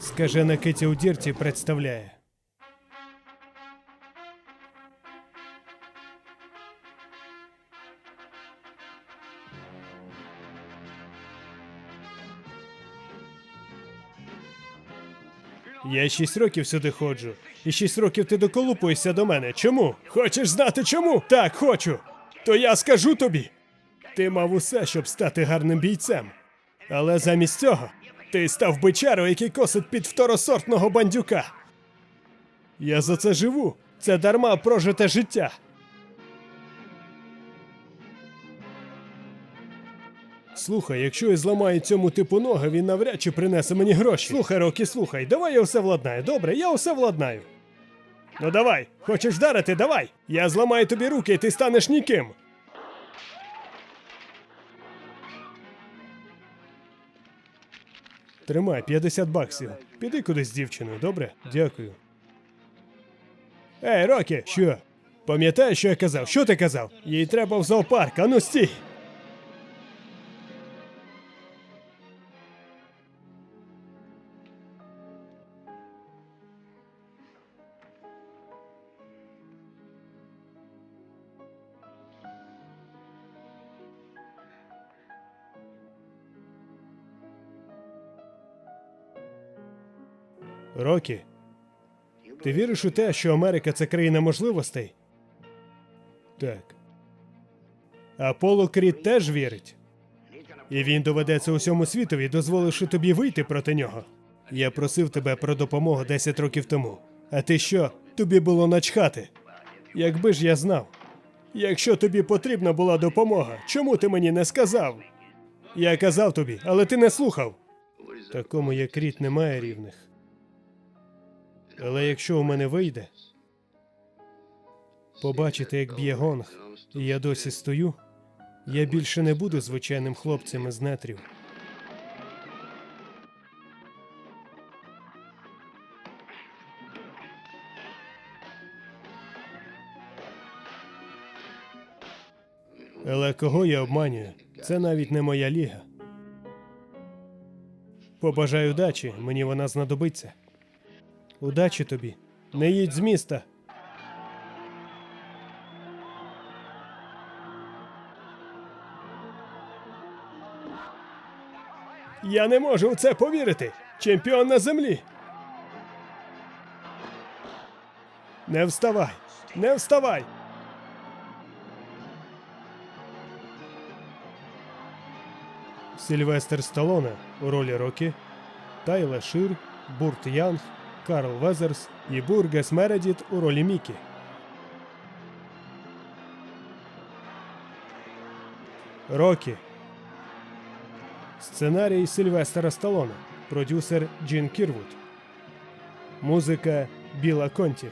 Скажена Киті у дірці представляє. Я шість років сюди ходжу, і шість років ти доколупуєшся до мене. Чому? Хочеш знати чому? Так, хочу. То я скажу тобі. Ти мав усе, щоб стати гарним бійцем. Але замість цього ти став бичарою, який косить під второсортного бандюка. Я за це живу. Це дарма прожите життя. Слухай, якщо я зламаю цьому типу ноги, він навряд чи принесе мені гроші. Слухай, Рокі, слухай, давай я все владнаю. Добре, я все владнаю. Ну давай, хочеш вдарити, давай. Я зламаю тобі руки, і ти станеш ніким. Тримай 50 баксів. Піди кудись з дівчиною, добре? Дякую. Ей, Рокі, що? Пам'ятаєш, що я казав? Що ти казав? Їй треба в зоопарк, а ну стій! Рокі, ти віриш у те, що Америка це країна можливостей? Так. Аполло Кріт теж вірить. І він доведеться усьому світові, дозволивши тобі вийти проти нього. Я просив тебе про допомогу 10 років тому. А ти що? Тобі було начхати. Якби ж я знав. Якщо тобі потрібна була допомога, чому ти мені не сказав? Я казав тобі, але ти не слухав. Такому як Кріт немає рівних. Але якщо у мене вийде, побачите, як б'є гонг, і я досі стою, я більше не буду звичайним хлопцем із нетрів. Але кого я обманюю? Це навіть не моя ліга. Побажаю удачі, мені вона знадобиться. Удачі тобі. Не їдь з міста. Я не можу у це повірити. Чемпіон на землі. Не вставай. Не вставай. Сільвестр Сталоне у ролі Рокі, Тайле Шир, Бурт Янг, Карл Везерс і Бургес Мередіт у ролі Мікі. Рокі. Сценарій Сильвестера Сталона. Продюсер Джин Кірвуд. Музика Біла Конті.